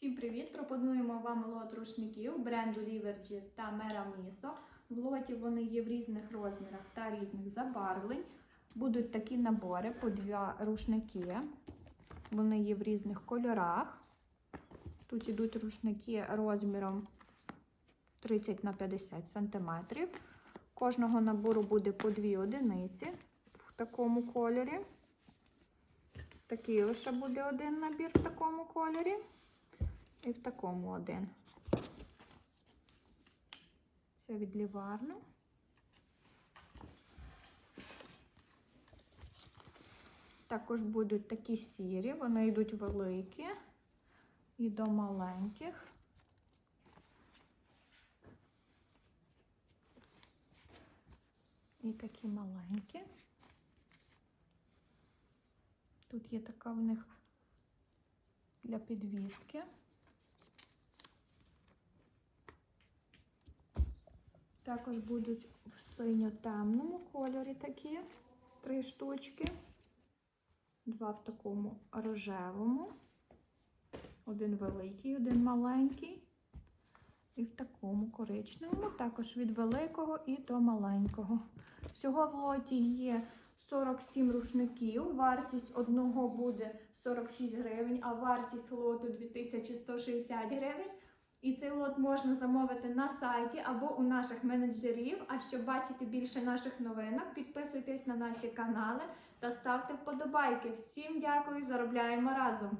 Всім привіт! Пропонуємо вам лот рушників бренду Livergy та Mera Miso. В лоті вони є в різних розмірах та різних забарвлень. Будуть такі набори по два рушники. Вони є в різних кольорах. Тут ідуть рушники розміром 30 на 50 см. Кожного набору буде по дві одиниці в такому кольорі. Такий лише буде один набір в такому кольорі. І в такому один. Це від ліварну. Також будуть такі сірі, вони йдуть великі і до маленьких. І такі маленькі. Тут є така в них для підвіски. Також будуть в синьо-темному кольорі такі три штучки. Два в такому рожевому. Один великий, один маленький. І в такому коричневому, також від великого і до маленького. Всього в лоті є 47 рушників. Вартість одного буде 46 гривень, а вартість лоту 2160 гривень. І цей лот можна замовити на сайті або у наших менеджерів. А щоб бачити більше наших новинок, підписуйтесь на наші канали та ставте вподобайки. Всім дякую, заробляємо разом!